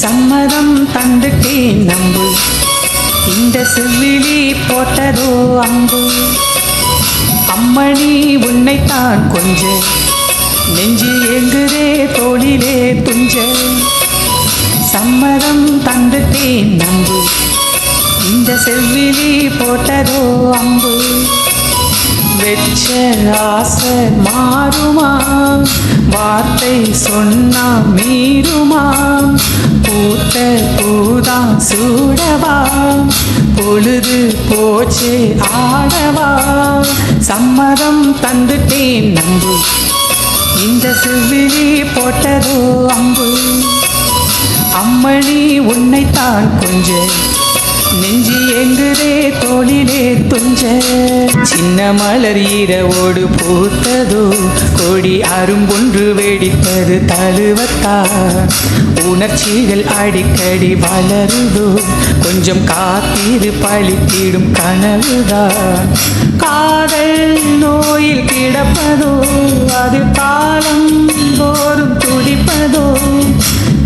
சம்மதம் தந்துட்டேன் நம்பு இந்த செவ்விழி போட்டதோ அம்பு. அம்மணி உன்னைத்தான் கொஞ்ச நெஞ்சு எங்குதே தோளிலே துஞ்ச சம்மதம் தந்துட்டேன் நம்பு இந்த செவ்விழி போட்டதோ அம்பு. வெச்ச ஆசை மாறுமா? வார்த்தை சொன்னா மீறுமா? பூத்த பூதா சூடவா? பொழுது போச்சே ஆடவா? சம்மதம் தந்துட்டேன் நம்பு இந்த செவ்விழி போட்டதோ அம்பு. அம்மணி உன்னைத்தான் கொஞ்சம் நெஞ்சி எங்குதே தோளிலே துஞ்ச. சின்ன மலர் ஈரவோடு பூத்ததோ கொடி அரும்பொன்று வெடித்தது தழுவத்தா. உணர்ச்சிகள் அடிக்கடி வளருதோ கொஞ்சம் காத்தீரு பழித்திடும் கனவுதான் காதல் நோயில் கிடப்பதோ அது காலம் தோறும் துடிப்பதோ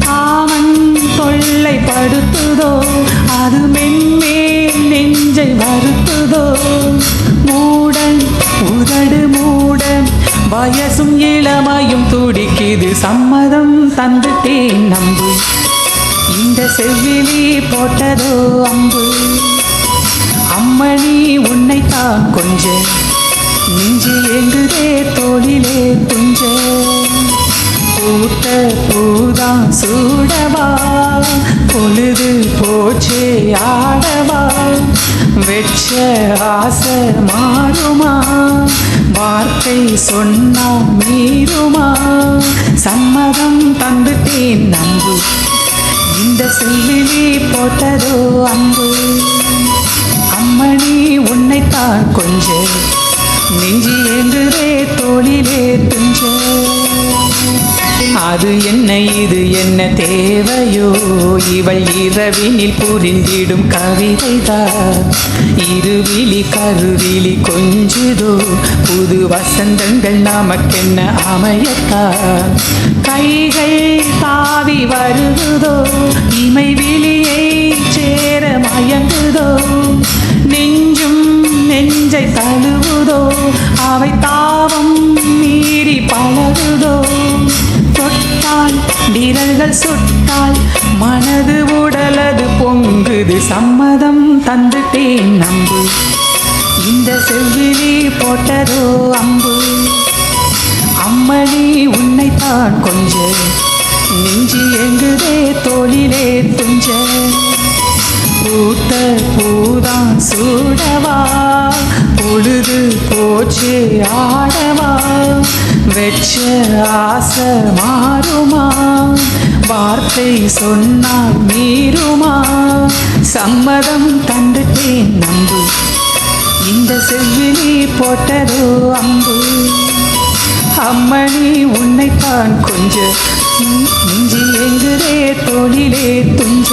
காமன் தொல்லைப்படுத்துதோ அது மென் மூடன் உதடு மூடன். வயசும் இளமையும் துடிக்குது. சம்மதம் தந்துட்டேன் நம்பு இந்த செவ்விலி போட்டதோ அம்பு. அம்மணி உன்னைத்தான் கொஞ்ச நெஞ்சு எங்குதே தோளிலே. பூத்த பூதான் சூடவா? பொழுது போச்சு ஆடவா? வெச்ச ஆசை மாறுமா? வார்த்தை சொன்னா மீறுமா? சம்மதம் தந்துட்டேன் நம்பு இந்த செல்லிலே போட்டதோ அம்பு அம்மணி உன்னைத்தான் கொஞ்ச. நெஞ்சி என்றுதே தோளிலே துஞ்ச. அது என்ன இது என்ன தேவையோ? இவள் இரவினில் புரிந்திடும் கவிதைதான். இருவிழி கருவிழி கொஞ்சுதோ? புது வசந்தங்கள் நமக்கென்ன அமையத்தான்? கைகள் தாவி வருகுதோ? இமை விழியை சேர மயங்குதோ? நெஞ்சும் நெஞ்சை தழுவுதோ? அவை தாவம் கண்கள் சுட்டால் மனது உடலது பொங்குது. சம்மதம் தந்துட்டேன் நம்பு இந்த செவ்விழி போட்டதோ அம்பு. அம்மணி உன்னைத்தான் கொஞ்ச. நெஞ்சி எங்குதே தோளிலே துஞ்ச. பூத்த பூதான் சூடவா. பொழுது போச்சு ஆடவா. வெச்ச ஆசை மாறுமா. வார்த்தை சொன்னால் மீறுமா? சம்மதம் தந்துட்டேன் நம்பு இந்த செவ்விழி போட்டதோ அம்பு. அம்மணி உன்னைத்தான் கொஞ்ச நெஞ்சு எங்குதே தொழிலே துஞ்ச.